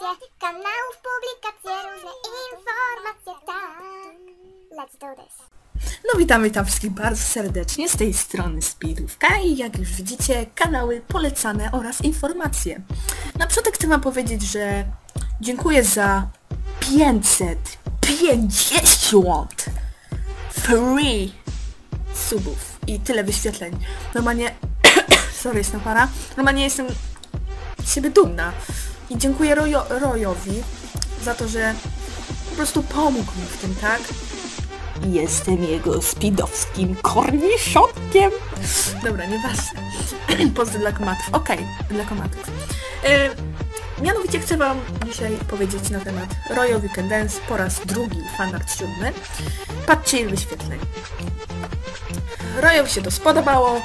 informacje, kanałów, publikacje, różne informacje, tak. Let's do this. No witam, witam wszystkich bardzo serdecznie z tej strony Speedówka i jak już widzicie kanały polecane oraz informacje. Na początek chcę wam powiedzieć, że dziękuję za 550 free subów i tyle wyświetleń. Normalnie, sorry, jestem para, normalnie jestem z siebie dumna i dziękuję Rojo, Rojowi za to, że po prostu pomógł mi w tym, tak? Jestem jego speedowskim korniszonkiem. Dobra, nieważne. Pozdro dla komatów. Okej, dla komatów. E, mianowicie chcę wam dzisiaj powiedzieć na temat Royal Weekend Dance po raz drugi, fanart siódmy. Patrzcie ile wyświetleń. Royal się to spodobało,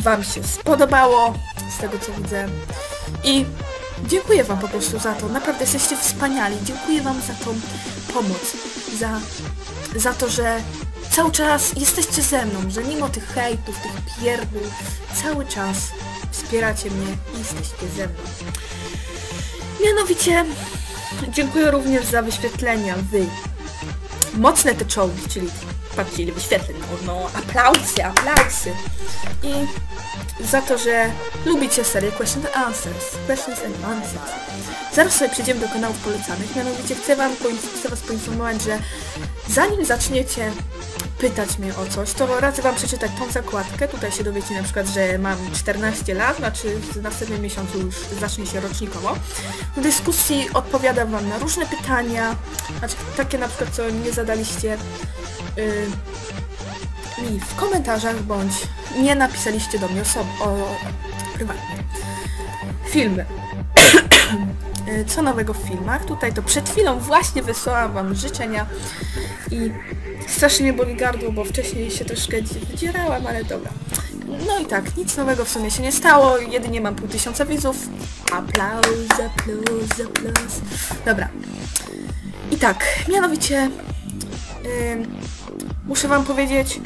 wam się spodobało, z tego co widzę. I dziękuję wam po prostu za to. Naprawdę jesteście wspaniali. Dziękuję wam za tą pomoc, za za to, że cały czas jesteście ze mną, że mimo tych hejtów, tych pierdół, cały czas wspieracie mnie i jesteście ze mną. Mianowicie dziękuję również za wyświetlenia wy. Mocne te czołgi, czyli patrzcie ile wyświetleń, no, no aplausy. I za to, że lubicie serię Questions and Answers. Questions and Answers. Zaraz sobie przejdziemy do kanałów polecanych, mianowicie chcę, wam, chcę was poinformować, że zanim zaczniecie pytać mnie o coś, to radzę wam przeczytać tą zakładkę. Tutaj się dowiecie na przykład, że mam 14 lat, znaczy w następnym miesiącu już zacznie się rocznikowo. W dyskusji odpowiadam wam na różne pytania, znaczy takie na przykład, co nie zadaliście yy, mi w komentarzach, bądź nie napisaliście do mnie osob o, prywatnie. Filmy. Y, co nowego w filmach. Tutaj to przed chwilą właśnie wysłałam wam życzenia i strasznie mnie boli gardło, bo wcześniej się troszkę wydzierałam, ale dobra. No i tak, nic nowego w sumie się nie stało, jedynie mam pół tysiąca widzów. Aplauz, aplauz, aplauz. Dobra. I tak, mianowicie yy, muszę wam powiedzieć,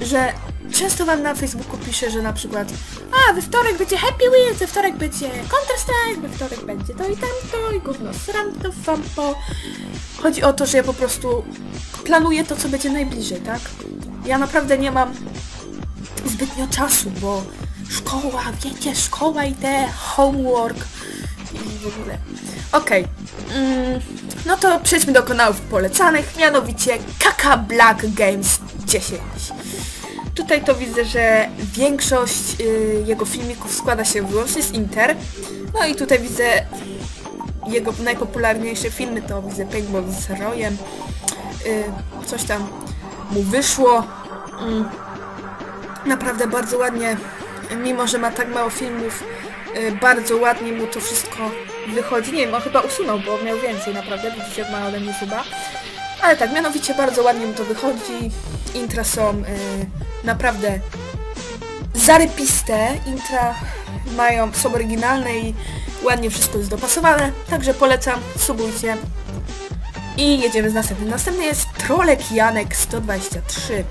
że często wam na Facebooku piszę, że na przykład a, we wtorek będzie Happy Wheels, we wtorek będzie Counter Strike, we wtorek będzie to i tamto i gówno sram to fampo. Chodzi o to, że ja po prostu planuję to, co będzie najbliżej, tak? Ja naprawdę nie mam zbytnio czasu, bo szkoła, wiecie, szkoła i te homework i w ogóle. Okej, okay. mm, no to przejdźmy do kanałów polecanych, mianowicie Kaka Black Games 10. Tutaj to widzę, że większość y, jego filmików składa się wyłącznie z Inter. No i tutaj widzę jego najpopularniejsze filmy, to widzę Paintball z Royem. Y, coś tam mu wyszło. Y, naprawdę bardzo ładnie, mimo że ma tak mało filmów, bardzo ładnie mu to wszystko wychodzi. Nie wiem, on chyba usunął, bo miał więcej naprawdę, widzicie ma ode mnie chyba. Ale tak, mianowicie bardzo ładnie mu to wychodzi. Intra są y, naprawdę zarypiste. Intra mają, są oryginalne i ładnie wszystko jest dopasowane. Także polecam, subujcie. I jedziemy z następnym. Następny jest Trolek Janek 123.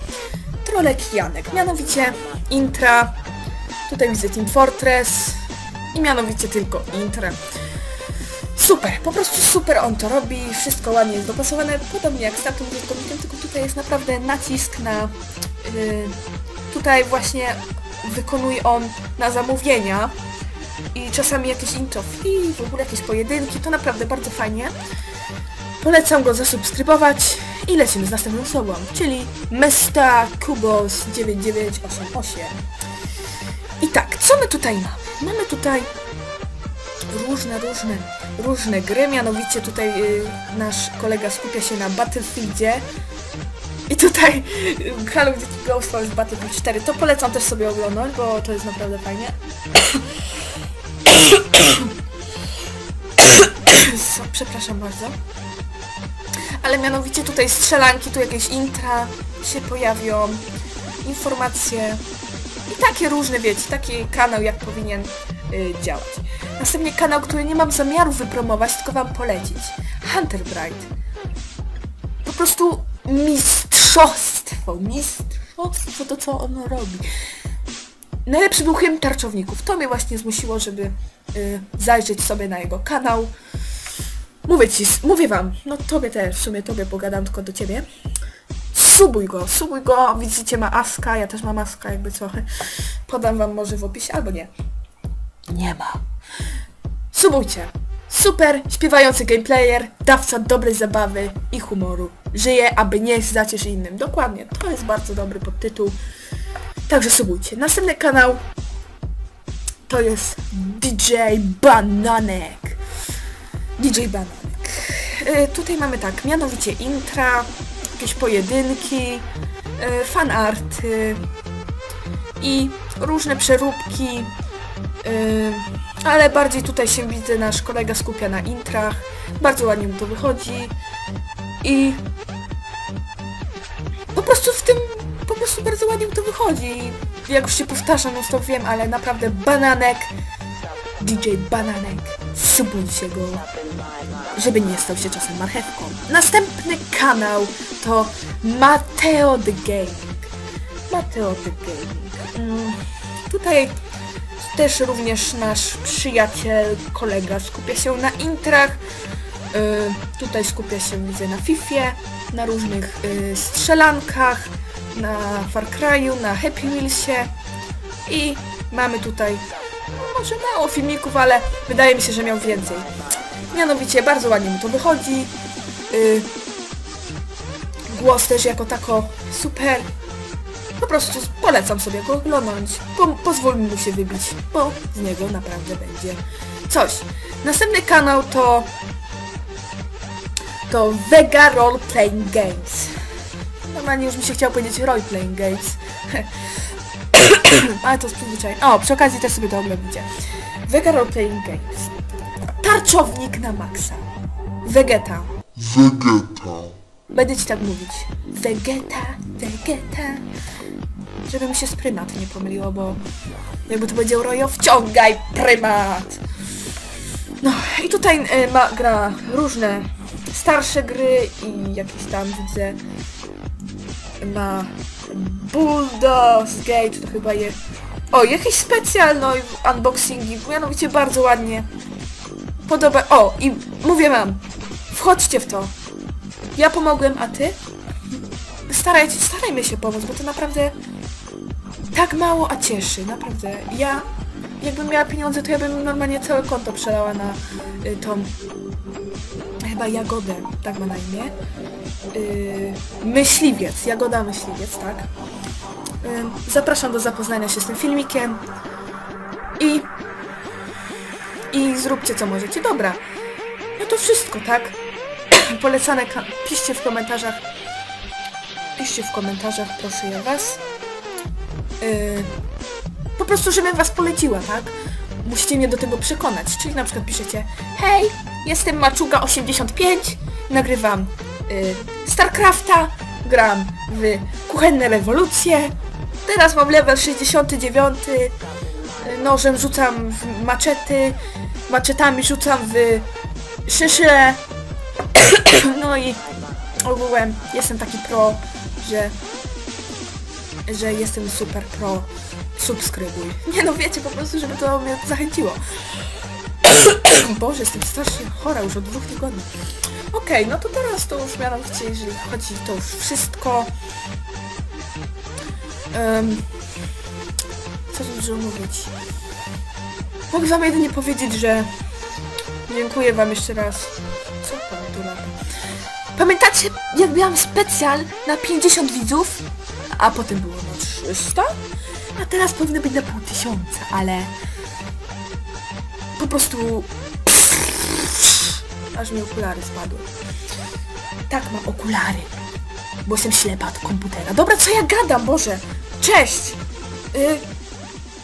Trolek Janek, mianowicie Intra. Tutaj widzę Team Fortress. I mianowicie tylko Intra. Super, po prostu super on to robi, wszystko ładnie jest dopasowane, podobnie jak z tamtym użytkownikiem, tylko tutaj jest naprawdę nacisk na... Yy, tutaj właśnie wykonuje on na zamówienia i czasami jakieś intro i w ogóle jakieś pojedynki, to naprawdę bardzo fajnie. Polecam go zasubskrybować i lecimy z następną osobą, czyli Mesta Kubos 9988. I tak, co my tutaj mamy? Mamy tutaj różne, różne, różne gry, mianowicie tutaj y, nasz kolega skupia się na Battlefieldzie i tutaj Call of Duty Ghost Wars Battlefield 4, to polecam też sobie oglądać, bo to jest naprawdę fajnie. przepraszam bardzo. Ale mianowicie tutaj strzelanki, tu jakieś intra się pojawią, informacje i takie różne, wiecie, taki kanał jak powinien y, działać. Następnie kanał, który nie mam zamiaru wypromować, tylko wam polecić. Hunter Bright. Po prostu mistrzostwo, mistrzostwo to, co ono robi. Najlepszy był hymn tarczowników. To mnie właśnie zmusiło, żeby y, zajrzeć sobie na jego kanał. Mówię ci, mówię wam, no tobie też, w sumie tobie pogadam tylko do ciebie. Subuj go, subuj go, widzicie ma Aska, ja też mam Aska, jakby co. Podam wam może w opisie, albo nie. Nie ma. Subujcie. Super, śpiewający gameplayer, dawca dobrej zabawy i humoru. Żyje, aby nie zaciesz innym. Dokładnie, to jest bardzo dobry podtytuł. Także subujcie. Następny kanał to jest DJ Bananek. DJ Bananek. Y, tutaj mamy tak, mianowicie intra, jakieś pojedynki, y, fanarty i różne przeróbki, y, ale bardziej tutaj się widzę, nasz kolega skupia na intrach, bardzo ładnie mu to wychodzi i po prostu w tym, po prostu bardzo ładnie mu to wychodzi. Jak już się powtarzam, no to wiem, ale naprawdę bananek, DJ Bananek, subujcie go, żeby nie stał się czasem marchewką. Następny kanał to Mateo the Gaming. Mateo the Gaming. Mm, tutaj też również nasz przyjaciel, kolega skupia się na intrach. Y, tutaj skupia się widzę na Fifie, na różnych y, strzelankach, na Far Cry'u, na Happy Wheelsie i mamy tutaj no, może mało filmików, ale wydaje mi się, że miał więcej. Mianowicie bardzo ładnie mu to wychodzi. Y, głos też jako tako super. Po prostu polecam sobie go oglądać. Po, pozwól mu się wybić, bo z niego naprawdę będzie coś. Następny kanał to to Vega Role Playing Games. Normalnie już mi się chciał powiedzieć Role Playing Games. Ale to z przyzwyczajenia. O, przy okazji też sobie to oglądacie. Vega Role Playing Games. Tarczownik na maksa. Vegeta. Vegeta. Będę ci tak mówić. Vegeta, Vegeta. Żeby mi się z prymat nie pomyliło, bo jakby to powiedział Rojo, wciągaj prymat! No i tutaj y, ma, gra różne starsze gry i jakieś tam widzę ma Bulldogs Gate, to chyba je... O, jakieś specjalne unboxingi, mianowicie bardzo ładnie. Podoba... O, i mówię wam, wchodźcie w to. Ja pomogłem, a ty? Starajcie, starajmy się pomóc, bo to naprawdę tak mało, a cieszy, naprawdę. Ja, jakbym miała pieniądze, to ja bym normalnie całe konto przelała na y, tą chyba Jagodę, tak ma na imię. Yy, myśliwiec, Jagoda Myśliwiec, tak. Yy, zapraszam do zapoznania się z tym filmikiem i i zróbcie co możecie. Dobra, no to wszystko, tak? Polecane, piszcie w komentarzach piszcie w komentarzach, proszę ja was. Yy, po prostu, żebym was poleciła, tak? Musicie mnie do tego przekonać. Czyli na przykład piszecie Hej, jestem Maczuga85, nagrywam y, Starcrafta, gram w Kuchenne Rewolucje, teraz mam level 69, y, nożem rzucam w maczety, maczetami rzucam w szysze, no i ogółem jestem taki pro, że że jestem super pro subskrybuj. Nie no wiecie, po prostu, żeby to mnie zachęciło. Boże, jestem strasznie chora już od dwóch tygodni. Okej, no to teraz to już mianowicie, jeżeli chodzi, to już wszystko. Um, co tu dużo mówić? Mogę wam jedynie powiedzieć, że dziękuję wam jeszcze raz. Co pan tu lata? Pamiętacie, jak miałam specjal na 50 widzów, a potem było na 300? A teraz powinno być na pół tysiąca, ale po prostu aż mi okulary spadły. Tak, mam okulary, bo jestem ślepa od komputera. Dobra, co ja gadam, Boże? Cześć! Yy,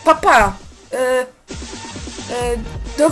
papa! Yy, yy, do...